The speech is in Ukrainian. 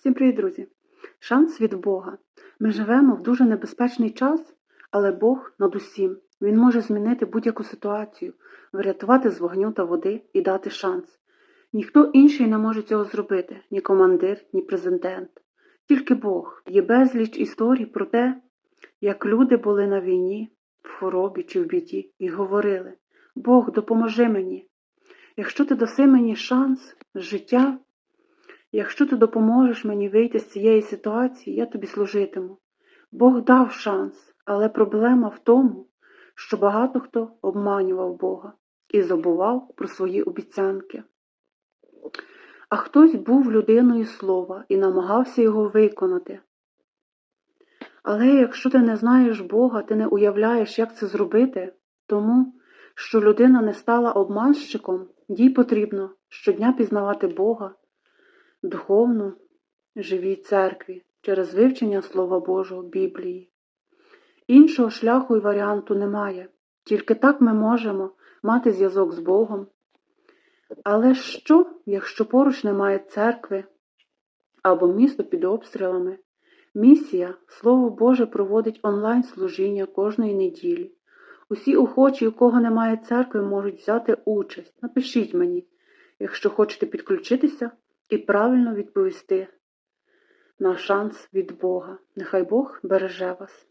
Всім привіт, друзі! Шанс від Бога. Ми живемо в дуже небезпечний час, але Бог над усім. Він може змінити будь-яку ситуацію, врятувати з вогню та води і дати шанс. Ніхто інший не може цього зробити, ні командир, ні президент. Тільки Бог. Є безліч історій про те, як люди були на війні, в хворобі чи в біді, і говорили: Бог, допоможи мені. Якщо ти даси мені шанс життя, Якщо ти допоможеш мені вийти з цієї ситуації, я тобі служитиму. Бог дав шанс, але проблема в тому, що багато хто обманював Бога і забував про свої обіцянки. А хтось був людиною слова і намагався його виконати. Але якщо ти не знаєш Бога, ти не уявляєш, як це зробити, тому що людина не стала обманщиком, їй потрібно щодня пізнавати Бога духовно живій церкві через вивчення Слова Божого Біблії. Іншого шляху і варіанту немає, тільки так ми можемо мати зв'язок з Богом. Але що, якщо поруч немає церкви або місто під обстрілами? Місія, Слово Боже, проводить онлайн служіння кожної неділі. Усі охочі, у кого немає церкви, можуть взяти участь. Напишіть мені, якщо хочете підключитися і правильно відповісти на шанс від Бога. Нехай Бог береже вас.